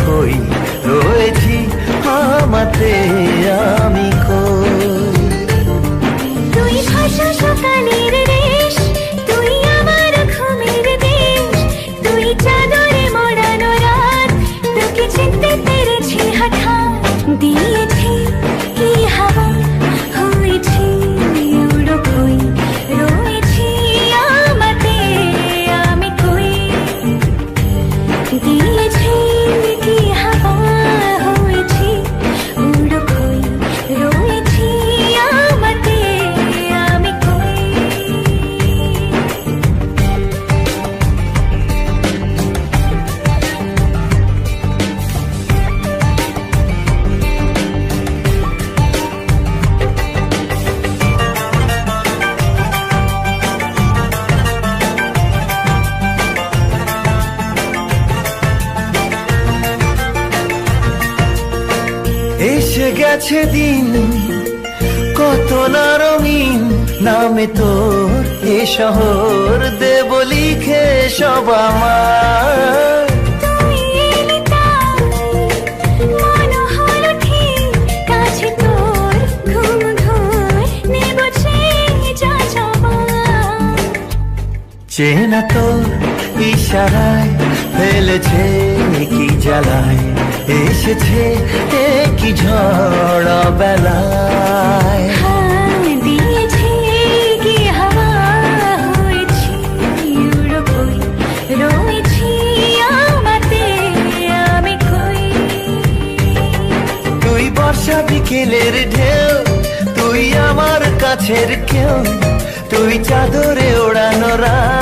কই রয়েছি আমাতে গেছে দিন কত না রঙিন নামে তোর এ শহর দেব লিখে সব আমার। মন চেনা তোর ইশারায় ফেলেছে কি জ্বালায় এসেছে এ কি ঝড় বেলায় বর্ষা বিকেলের ঢেউ তুই আমার কাছের কেউ তুই চাদরে ওড়ানো রাত।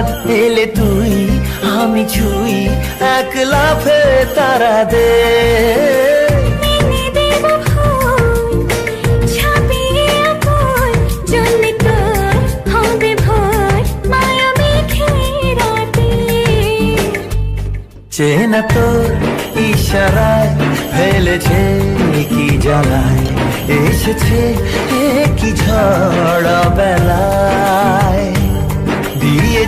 বাদ এলে তুই আমি ছুই এক লাফে তারা দে। চেনা তোর ইশারায় ফেলেছে কি জ্বালায় এসেছে কি ঝড় বেলায়।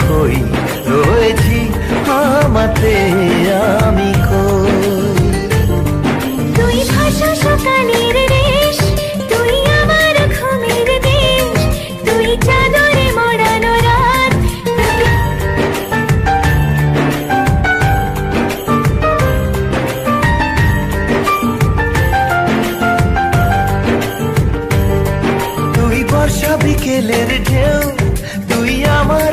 খই রয়েছি আমাতে আমি কই? তুই ভাষা সকালের রেশ তুই আমার ঘুমের দেশ তুই চাদরে মোড়ানো রাত। তুই বর্ষা বিকেলের ঢেউ তুই আমার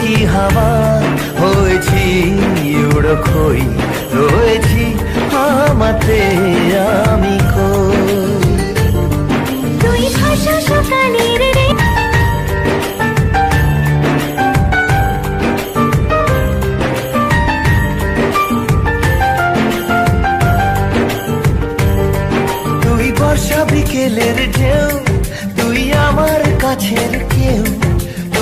কি হাওয়া, হয়েছি উড়ো খই, রয়েছি আমাতে আমি কই? তুই বর্ষা বিকেলের ঢেউ, তুই আমার কাছের কেউ।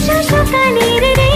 সকালের